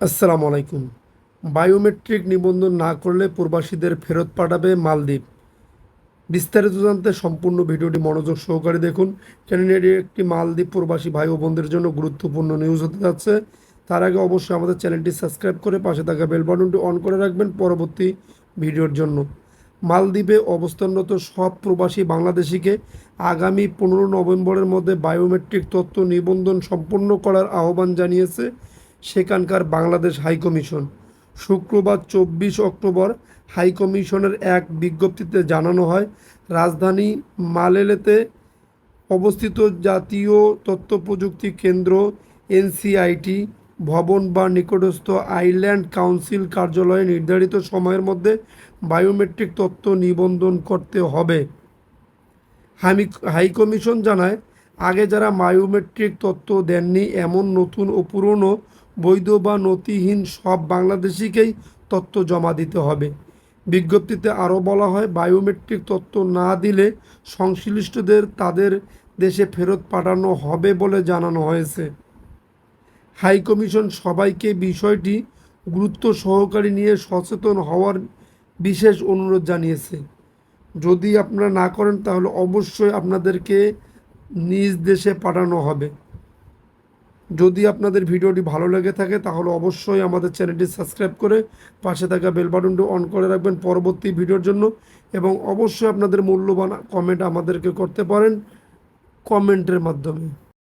আসসালামু আলাইকুম। বায়োমেট্রিক নিবন্ধন না করলে প্রবাসীদের ফেরত পাঠাবে মালদ্বীপ। বিস্তারিত জানতে সম্পূর্ণ ভিডিওটি মনোযোগ সহকারে দেখুন। কেন এটি একটি মালদ্বীপ প্রবাসী ভাই ও বোনদের জন্য গুরুত্বপূর্ণ নিউজ হতে যাচ্ছে। তার আগে অবশ্যই আমাদের চ্যানেলটি সাবস্ক্রাইব করে পাশে থাকা বেল বাটনটি অন করে রাখবেন পরবর্তী ভিডিওর জন্য। মালদ্বীপে অবস্থানরত সব প্রবাসী বাংলাদেশিকে আগামী পনেরো নভেম্বরের মধ্যে বায়োমেট্রিক তথ্য নিবন্ধন সম্পন্ন করার আহ্বান জানিয়েছে সেখানকার বাংলাদেশ হাইকমিশন শুক্রবার চব্বিশ অক্টোবর হাইকমিশনের এক বিজ্ঞপ্তিতে জানানো হয়, রাজধানী মালেলেতে অবস্থিত জাতীয় তথ্য প্রযুক্তি কেন্দ্র এনসিআইটি ভবন বা নিকটস্থ আইল্যান্ড কাউন্সিল কার্যালয়ে নির্ধারিত সময়ের মধ্যে বায়োমেট্রিক তথ্য নিবন্ধন করতে হবে। হামি হাইকমিশন জানায়, আগে যারা বায়োমেট্রিক তথ্য দেননি, এমন নতুন ও পুরনো বৈধ বা নথিহীন সব বাংলাদেশিকেই তথ্য জমা দিতে হবে। বিজ্ঞপ্তিতে আরও বলা হয়, বায়োমেট্রিক তথ্য না দিলে সংশ্লিষ্টদের তাদের দেশে ফেরত পাঠানো হবে বলে জানানো হয়েছে। হাইকমিশন সবাইকে বিষয়টি গুরুত্ব সহকারী নিয়ে সচেতন হওয়ার বিশেষ অনুরোধ জানিয়েছে। যদি আপনারা না করেন, তাহলে অবশ্যই আপনাদেরকে নিজ দেশে পাঠানো হবে। যদি আপনাদের ভিডিওটি ভালো লেগে থাকে, তাহলে অবশ্যই আমাদের চ্যানেলটি সাবস্ক্রাইব করে পাশে থাকা বেল বাটনটি অন করে রাখবেন পরবর্তী ভিডিওর জন্য। এবং অবশ্যই আপনাদের মূল্যবান কমেন্ট আমাদেরকে করতে পারেন কমেন্টের মাধ্যমে।